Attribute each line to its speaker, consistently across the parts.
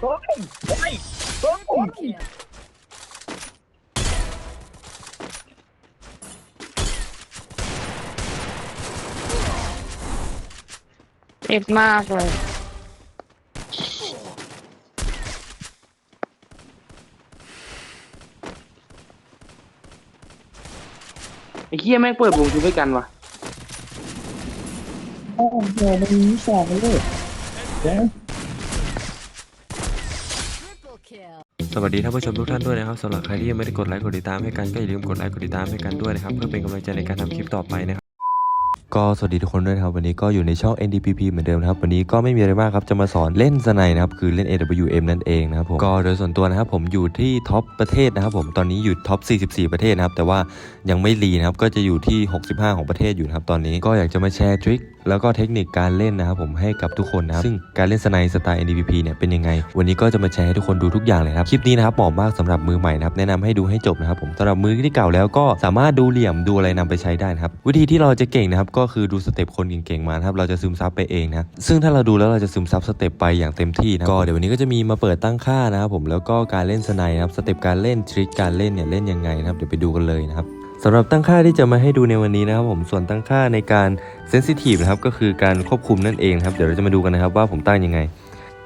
Speaker 1: เฮ้ยเฮ้ยเฮ้ย
Speaker 2: Kill.
Speaker 3: เจ็บมากเลย
Speaker 4: ไอ้เคี้ยแม่งเปิดวงชุดด้วยกันวะ
Speaker 1: โอ้โหมันมีสองเลยเดี๋ยว
Speaker 5: สวัสดีท่านผู้ชมทุกท่านด้วยนะครับสำหรับใครที่ยังไม่ได้กดไลค์กดติดตามให้กันก็อย่าลืมกดไลค์กดติดตามให้กันด้วยนะครับเพื่อเป็นกำลังใจในการทำคลิปต่อไปนะครับ ก็สวัสดีทุกคนด้วยครับวันนี้ก็อยู่ในช่อง NDPP เหมือนเดิมนะครับวันนี้ก็ไม่มีอะไรมากครับจะมาสอนเล่นสไนนะครับคือเล่น AWM นั่นเองนะครับผมก็โดยส่วนตัวนะครับผมอยู่ที่ท็อปประเทศนะครับผมตอนนี้อยู่ท็อป 44 ประเทศนะครับแต่ว่ายังไม่รีนะครับก็จะอยู่ที่ 65 ของประเทศอยู่นะครับตอนนี้ก็อยากจะมาแชร์ทริคแล้วก็เทคนิคการเล่นนะครับผมให้กับทุกคนนะครับซึ่งการเล่นสไนสไตล์ NDPP เนี่ยเป็นยังไง วันนี้ก็จะมาแชร์ให้ทุกคนดูทุกอย่างเลยครับคลิปนี้นะครับเหมาะมากสำหรับมือใหม่นะครับแนะนำให้ดูให้จบนะครับผมสำหรับมือที่เก่าแล้วก็สามารถดูเหลี่ยมดูอะไรนำไปใช้ได้นะครับวิธีที่เราจะเก่งนะครับก็คือดูสเต็ปคนเก่งๆมาครับเราจะซึมซับไปเองนะซึ่งถ้าเราดูแล้วเราจะซึมซับสเต็ปไปอย่างเต็มที่นะก็เดี๋ยววันนี้ก็จะมีมาเปิดตั้งค่านะครับผมแล้วก็การเล่นสไนนะครับสเต็ปการเล่นทริคการเล่นเนี่ยเล่นยังไงนะครับเดี๋ยวไปดูกันเลยนะครับสำหรับตั้งค่าที่จะมาให้ดูในวันนี้นะครับผมส่วนตั้งค่าในการเซนซิทีฟนะครับก็คือการควบคุมนั่นเองครับเดี๋ยวเราจะมาดูกันนะครับว่าผมตั้งยังไง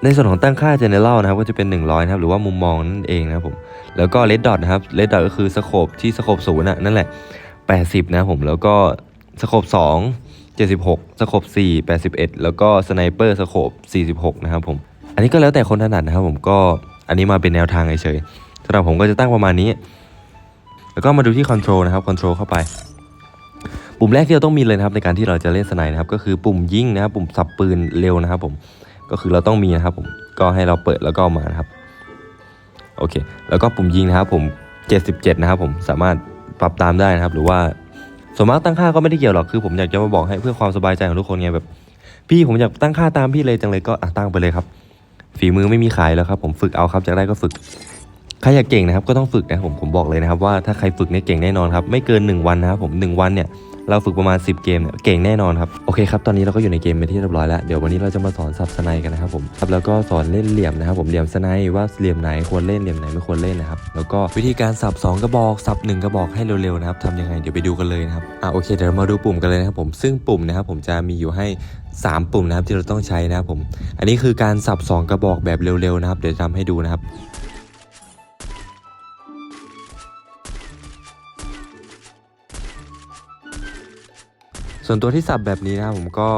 Speaker 5: ในส่วนของตั้งค่า general นะครับก็จะเป็น 100นะครับหรือว่ามุมมองนั่นเองนะครับผมแล้วก็ red dot นะครับ red dot ก็คือสโคปที่สโคปศูนย์นั่นแหละ 80 นะผมแล้วก็ สโคป2 76สโคป4 81 แล้วก็สไนเปอร์สโคป46 นะครับผม อันนี้ก็แล้วแต่คนถนัดนะครับผมก็อันนี้มาเป็นแนวทางเฉยๆสำหรับผมก็จะตั้งประมาณนี้ แล้วก็มาดูที่ control นะครับ control เข้าไป ปุ่มแรกที่เราต้องมีเลยนะครับในการที่เราจะเล่นสไนนะครับก็คือปุ่มยิงนะครับปุ่มสับปืนเร็วนะครับผมก็คือเราต้องมีนะครับผมก็ให้เราเปิดแล้วก็เอามานะครับโอเค แล้วก็ปุ่มยิงนะครับผม 77 นะครับผมสามารถปรับตามได้นะครับ หรือว่า ส่วนมากตั้งค่าก็ไม่ได้เกี่ยวหรอกคือผมอยากจะมาบอกให้เพื่อความสบายใจของทุกคนไงแบบ พี่ผมอยากตั้งค่าตามพี่เลยจังเลยก็ตั้งไปเลยครับ ฝีมือไม่มีขายแล้วครับ ผมฝึกเอาครับจากได้ก็ฝึกใครอยากเก่งนะครับก็ต้องฝึกนะครับผมผมบอกเลยนะครับว่าถ้าใครฝึกเนี่ยเก่งแน่นอนครับไม่เกิน 1 วันนะครับผม1วันเนี่ย เราฝึกประมาณ 10 เกมเนี่ยเก่งแน่นอนครับโอเคครับตอนนี้เราก็อยู่ในเกมเป็นที่เรียบร้อยแล้วเดี๋ยววันนี้เราจะมาสอนซับสไนกันนะครับผมครับแล้วก็สอนเล่นเหลี่ยมนะครับผมเหลี่ยมสไนว่าเหลี่ยมไหนควรเล่นเหลี่ยมไหนไม่ควรเล่นนะครับแล้วก็วิธีการสับ 2 กระบอกสับ 1 กระบอกให้เร็วๆนะครับทำยังไงเดี๋ยวไปดูกันเลยนะครับอะโอเคเดี๋ยวเรามาดูปุ่มกันเลยนะครับผมซึ่งปุ่มนะครับผมจะมีอยู่ให้ 3 ปุ่มนะครับที่เราต้องใช้นะครับผม อันนี้คือการสับ 2 กระบอกแบบเร็วๆนะครับเดี๋ยวทำให้ดูนะครับ ส่วนตัวที่สับแบบนี้นะครับผมก็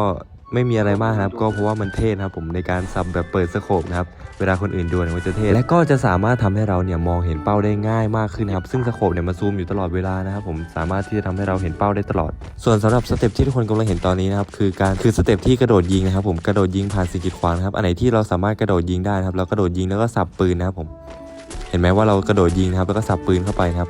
Speaker 5: ไม่มีอะไรมากนะครับก็เพราะว่ามันเท่นะครับผมในการสับแบบเปิดสโคปนะครับเวลาคนอื่นดูเนี่ยมันจะเท่และก็จะสามารถทำให้เราเนี่ยมองเห็นเป้าได้ง่ายมากขึ้นนะครับซึ่งสโคปเนี่ยมันซูมอยู่ตลอดเวลานะครับผมสามารถที่จะทำให้เราเห็นเป้าได้ตลอด ส่วนสำหรับสเต็ปที่ทุกคนกำลังเห็นตอนนี้นะครับคือการคือสเต็ปที่กระโดดยิงนะครับผมกระโดดยิงผ่านสิกิดขวางนะครับอันไหนที่เราสามารถกระโดดยิงได้นะครับเรากระโดดยิงแล้วก็สับปืนนะครับผม เห็นไหมว่าเรากระโดดยิงนะครับแล้วก็สับปืนเข้าไปครับ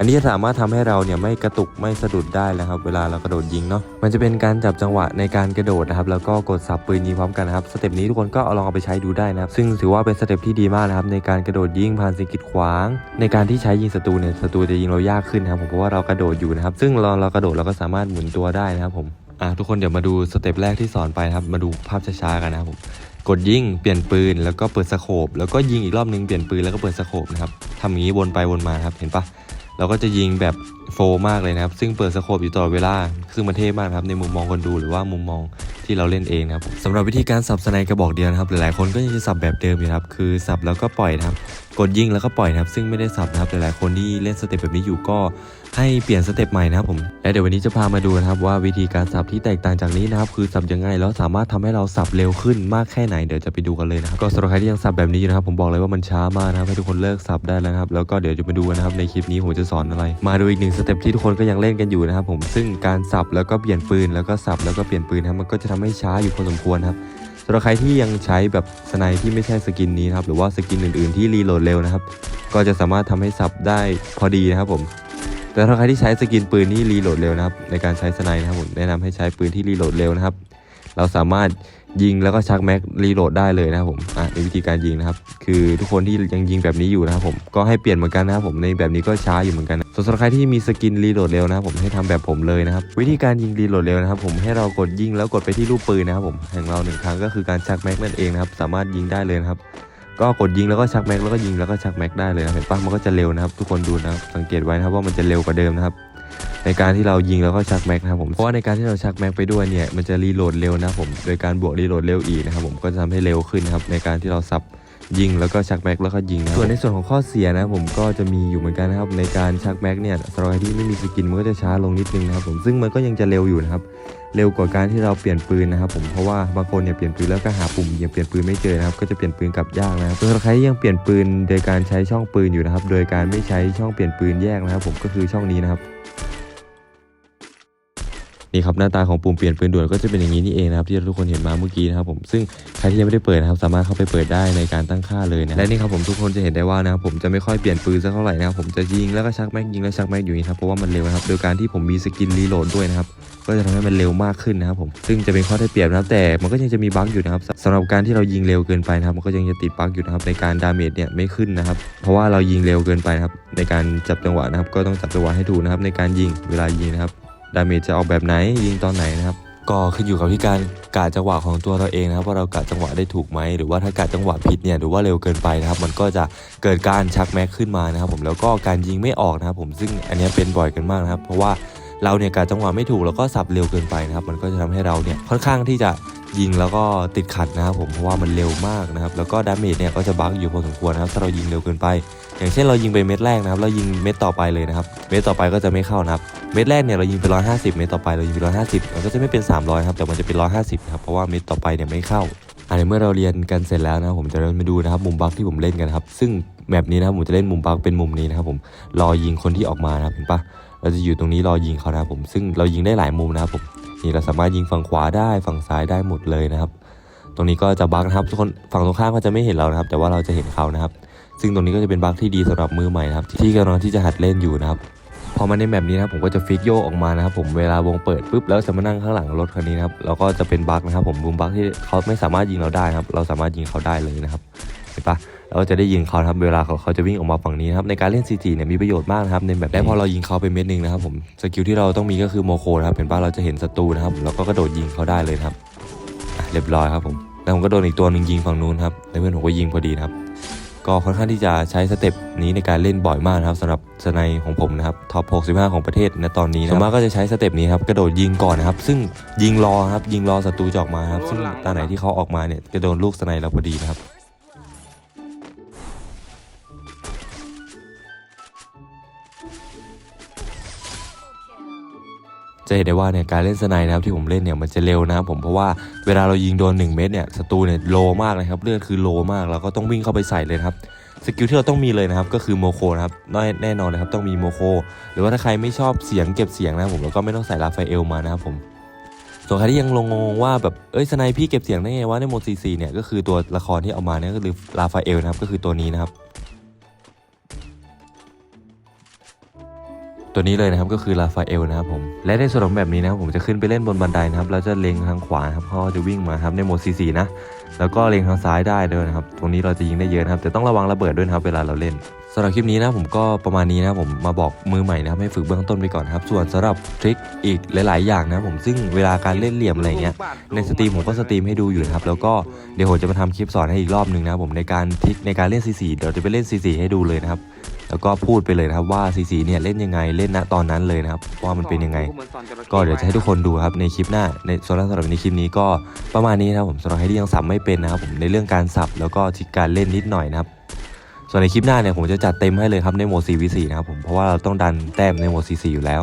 Speaker 5: อันนี้จะสามารถทำให้เราเนี่ยไม่กระตุกไม่สะดุดได้แล้วครับ เวลาเรากระโดดยิงเนาะมันจะเป็นการจับจังหวะในการกระโดดนะครับแล้วก็กดสับปืนยิงพร้อมกันนะครับสเต็ปนี้ทุกคนก็เอาลองเอาไปใช้ดูได้นะครับซึ่งถือว่าเป็นสเต็ปที่ดีมากนะครับในการกระโดดยิงผ่านสิ่งกีดขวาง ในการที่ใช้ยิงศัตรูเนี่ยศัตรูจะยิงเรายากขึ้นนะครับผมเพราะว่าเรากระโดดอยู่นะครับซึ่งเราเรากระโดดเราก็สามารถหมุนตัวได้นะครับผมอะทุกคนเดี๋ยวมาดูสเต็ปแรกที่สอนไปนะครับมาดูภาพช้าๆกันนะครับผมกดยิงเปลี่ยนปืนแล้วก็เปิดสโคปแล้วก็ยิงอีกรอบนึงเปลี่ยนปืนแล้วก็เปิดสโคปนะครับทำอย่างนี้วนไปวนมาครับเห็นปะ เราก็จะยิงแบบโฟมากเลยนะครับ ซึ่งเปิดสโคปอยู่ตลอดเวลา ซึ่งมันเท่มากครับในมุมมองคนดูหรือว่ามุมมองที่เราเล่นเองนะครับสำหรับวิธีการสับสไนกระบอกเดียวนะครับ หลายๆคนก็ยังจะสับแบบเดิมอยู่ครับ คือสับแล้วก็ปล่อยนะครับ กดยิงแล้วก็ปล่อยนะครับ ซึ่งไม่ได้สับนะครับหลายๆคนที่เล่นสเต็ปแบบนี้อยู่ก็ให้เปลี่ยนสเต็ปใหม่นะครับผมและเดี๋ยววันนี้จะพามาดูนะครับว่าวิธีการสับที่แตกต่างจากนี้นะครับคือสับยังไงแล้วสามารถทำให้เราสับเร็วขึ้นมากแค่ไหนเดี๋ยวจะไปดูกันเลยนะครับก็สำหรับใครที่ยังสับแบบนี้อยู่นะครับผมบอกเลยว่ามันช้ามากนะครับให้ทุกคนเลิกสับได้แล้วนะครับแล้วก็เดี๋ยวจะมาดูนะครับในคลิปนี้ผมจะสอนอะไร มาดูอีกหนึ่งสเต็ปที่ทุกคนก็ยังเล่นกันอยู่นะครับผมซึ่งการสับแล้วก็เปลี่ยนปืนแล้วก็สับแล้วก็เปลี่ยนปืนนะมันก็จะทำให้ช้าอยู่พอสมควรครับำหรับใครที่ยังใช้แบบสไนที่ไม่ใช่สกินนี้ครับหรือว่าสกินอื่นๆที่รีโหลดเร็วนะครับ ก็จะสามารถทำให้สับได้พอดีนะครับผม แต่ถ้าใครที่ใช้สกินปืนที่รีโหลดเร็วนะครับในการใช้สไนนะครับผมแนะนำให้ใช้ปืนที่รีโหลดเร็วนะครับ เราสามารถ ยิงแล้วก็ชักแม็กรีโหลดได้เลยนะครับผมอะในวิธีการยิงนะครับ คือทุกคนที่ยังยิงแบบนี้อยู่นะครับผมก็ให้เปลี่ยนเหมือนกันนะครับผมในแบบนี้ก็ช้าอยู่เหมือนกันส่วนสำหรับใครที่มีสกินรีโหลดเร็วนะครับผมให้ทำแบบผมเลยนะครับวิธีการยิงรีโหลดเร็วนะครับผมให้เรากดยิงแล้วกดไปที่รูปปืนนะครับผมแห่งเราหนึ่งครั้งก็คือการชักแม็กนั่นเองนะครับสามารถยิงได้เลยนะครับก็กดยิงแล้วก็ชักแม็กแล้วก็ยิงแล้วก็ชักแม็กได้เลยนะเห็นปะมันก็จะเร็วนะครับ ทุกคนดูนะครับสังเกตไว้นะครับว่ามันจะเร็วกว่าเดิมนะครับ ในการที่เรายิงแล้วก็ชักแม็กนะครับผมเพราะว่าในการที่เราชักแม็กไปด้วยเนี่ยมันจะรีโหลดเร็วนะผมโดยการบวกรีโหลดเร็วอีกนะครับผมก็จะทำให้เร็วขึ้นนะครับในการที่เราสับยิงแล้วก็ชักแม็กแล้วก็ยิงนะส่วนในส่วนของข้อเสียนะผมก็จะมีอยู่เหมือนกันนะครับในการชักแม็กเนี่ยสำหรับใคที่ไม่มีสกินมันก็จะช้าลงนิดนึงนะครับผมซึ่งมันก็ยังจะเร็วอยู่นะครับเร็วกว่าการที่เราเปลี่ยนปืนนะครับผมเพราะว่าบางคนเนี่ยเปลี่ยนปืนแล้วก็หาปุ่มยังเปลี่ยนปืนไม่เจอนะครับก็จะเปลี่ยนปืนกลับยากนะครับส่วนใครที่ยังเปลี่ยนปืนโดยการใช้ช่องปืนอยู่นะครับโดยการไม่ใช้ช่องเปลี่ยนปืนแยกนะครับผมก็คือช่องนี้นะครับ นี่ครับหน้าตาของปุ่มเปลี่ยนปืนด่วนก็จะเป็นอย่างนี้นี่เองนะครับที่ทุกคนเห็นมาเมื่อกี้นะครับผมซึ่งใครที่ยังไม่ได้เปิดนะครับสามารถเข้าไปเปิดได้ในการตั้งค่าเลยนะและนี่ครับผมทุกคนจะเห็นได้ว่านะครับผมจะไม่ค่อยเปลี่ยนปืนสักเท่าไหร่นะครับผมจะยิงแล้วก็ชักแม็กยิงแล้วชักแม็กอยู่นี่ครับเพราะว่ามันเร็วนะครับโดยการที่ผมมีสกินรีโหลดด้วยนะครับก็จะทำให้มันเร็วมากขึ้นนะครับผมซึ่งจะเป็นข้อได้เปรียบนะครับแต่มันก็ยังจะมีบั๊กอยู่นะครับสำหรับการที่เรายิงเร็วเกินไปนะครับมันก็ยังจะติดบั๊กอยู่นะครับในการดาเมจเนี่ยไม่ขึ้นนะครับเพราะว่าเรายิงเร็วเกินไปนะครับในการจับจังหวะนะครับก็ต้องจับจังหวะให้ถูกนะครับในการยิงเวลายิงนะครับ ดาเมจจะออกแบบไหนยิงตอนไหนนะครับก็ขึ้นอยู่กับที่การกะจังหวะของตัวเราเองนะครับว่าเรากะจังหวะได้ถูกไหมหรือว่าถ้ากะจังหวะผิดเนี่ยหรือว่าเร็วเกินไปนะครับ มันก็จะเกิดการชักแม็กขึ้นมานะครับ ผมแล้วก็การยิงไม่ออกนะครับ ผมซึ่งอันนี้เป็นบ่อยกันมากนะครับ เพราะว่าเราเนี่ยกะจังหวะไม่ถูกแล้วก็สับเร็วเกินไปนะครับ มันก็จะทำให้เราเนี่ยค่อนข้างที่จะยิงแล้วก็ติดขัดนะครับผมเพราะว่ามันเร็วมากนะครับแล้วก็ดาเมจเนี่ยก็จะบั๊กอยู่พอสมควรนะครับถ้าเรายิงเร็วเกินไป อย่างเช่นเรายิงไปเม็ดแรกนะครับแล้วยิงเม็ดต่อไปเลยนะครับ เม็ดต่อไปก็จะไม่เข้านะครับ เม็ดแรกเนี่ยเรายิงไป150 เม็ดต่อไปเรายิงไป150 มันก็จะไม่เป็น 300 ครับ แต่มันจะเป็น 150 นะครับ เพราะว่าเม็ดต่อไปเนี่ยไม่เข้าอันนี้เมื่อเราเรียนกันเสร็จแล้วนะผมจะเริ่มมาดูนะครับมุมบักที่ผมเล่นกันครับ ซึ่งแมปนี้นะครับผมจะเล่นมุมบักเป็นมุมนี้นะครับผมรอยิงคนที่ออกมานะครับเห็นปะเราจะอยู่ตรงนี้รอยิงเขานะครับผมซึ่งเรายิงได้หลายมุมนะครับผมนี่เราสามารถยิงฝั่งขวาได้ฝั่งซ้ายได้หมดเลยนะครับ ตรงนี้ก็จะบักนะครับทุกคนฝั่งตรงข้ามก็จะไม่เห็นเรานะครับ แต่ว่าเราจะเห็นเขานะครับ ซึ่งตรงนี้ก็จะเป็นบักที่ดีสำหรับมือใหม่นะครับที่กำลังที่จะหัดเล่นอยู่นะครับ พอมาในแมปนี้นะครับผมก็จะฟิกโยกออกมานะครับผมเวลาวงเปิดปุ๊บแล้วจะมานั่งข้างหลังรถคันนี้นะครับเราก็จะเป็นบั๊กนะครับผมบูมบั๊กที่เขาไม่สามารถยิงเราได้นะครับเราสามารถยิงเขาได้เลยนะครับเห็นปะเราก็จะได้ยิงเขานะครับเวลาเขาเขาจะวิ่งออกมาฝั่งนี้นะครับในการเล่น CG เนี่ยมีประโยชน์มากนะครับในแบบและพอเรายิงเขาไปเม็ดหนึงนะครับผมสกิลที่เราต้องมีก็คือโมโคนะครับเห็นปะเราจะเห็นศัตรูนะครับเราก็กระโดดยิงเขาได้เลยนะครับอะเรียบร้อยครับผมแล้วผมก็โดนอีกตัวหนึ่งยิงฝั่งนู้นครับแล้วเพื่อนผมก็ยิงพอดีนะครับ ก็ค่อนข้างที่จะใช้สเต็ปนี้ในการเล่นบ่อยมากนะครับสำหรับสไนของผมนะครับท็อป 65 ของประเทศณตอนนี้นะส่วนมากก็จะใช้สเต็ปนี้ครับกระโดดยิงก่อนนะครับ ซึ่งยิงรอครับยิงรอศัตรูจะออกมาครับซึ่งตาไหนที่เขาออกมาเนี่ยจะโดนลูกสไนเราพอดีนะครับ จะเห็นได้ว่าเนี่ยการเล่นสไนด์นะครับที่ผมเล่นเนี่ยมันจะเร็วนะครับผมเพราะว่าเวลาเรายิงโดน 1 เม็ดเนี่ยศัตรูเนี่ยโลมากนะครับเลือดคือโลมากเราก็ต้องวิ่งเข้าไปใส่เลยครับสกิลที่เราต้องมีเลยนะครับก็คือโมโคนะครับแน่แน่นอนเลยครับต้องมีโมโค หรือว่าถ้าใครไม่ชอบเสียงเก็บเสียงนะผมแล้วก็ไม่ต้องใส่ลาฟาเอลมานะครับผมส่วนใครที่ยังงงว่าแบบเอ้ยสไนด์พี่เก็บเสียงได้ไงวะในโหมดซีซีเนี่ยก็คือตัวละครที่เอามาเนี่ยก็คือลาฟาเอลนะครับก็คือตัวนี้นะครับ ตัวนี้เลยนะครับก็คือลาฟาเอลนะครับผมและในส่วนของแบบนี้นะครับผมจะขึ้นไปเล่นบนบันไดนะครับแล้วจะเล็งทางขวาครับเขาจะวิ่งมาครับในโหมดซีซีนะแล้วก็เล็งทางซ้ายได้ด้วยนะครับตรงนี้เราจะยิงได้เยอะนะครับแต่ต้องระวังระเบิดด้วยนะครับเวลาเราเล่นสำหรับคลิปนี้นะผมก็ประมาณนี้นะผมมาบอกมือใหม่นะครับให้ฝึกเบื้องต้นไปก่อนครับ ส่วนสำหรับทริคอีกหลาย ๆ อย่างนะผมซึ่งเวลาการเล่นเหลี่ยมอะไรเงี้ยในสตรีมผมก็สตรีมให้ดูอยู่นะครับแล้วก็เดี๋ยวผมจะมาทำคลิปสอนให้อีกรอบหนึ่งนะครับผมในการทริคในการเล่น CC เดี๋ยวจะไปเล่น CC ให้ดูเลยนะครับ แล้วก็พูดไปเลยนะครับว่าซีซีเนี่ยเล่นยังไงเล่นณตอนนั้นเลยนะครับว่ามันเป็นยังไง ก็เดี๋ยวจะให้ทุกคนดูครับในคลิปหน้าในส่วนสำหรับในคลิปนี้ก็ประมาณนี้นะครับผมสำหรับใครที่ยังสับไม่เป็นนะครับผมในเรื่องการสับแล้วก็ทิศการเล่นนิดหน่อยนะครับส่วนในคลิปหน้าเนี่ยผมจะจัดเต็มให้เลยครับในโหมด CVC นะครับผมเพราะว่าเราต้องดันแต้มในโหมด CC อยู่แล้ว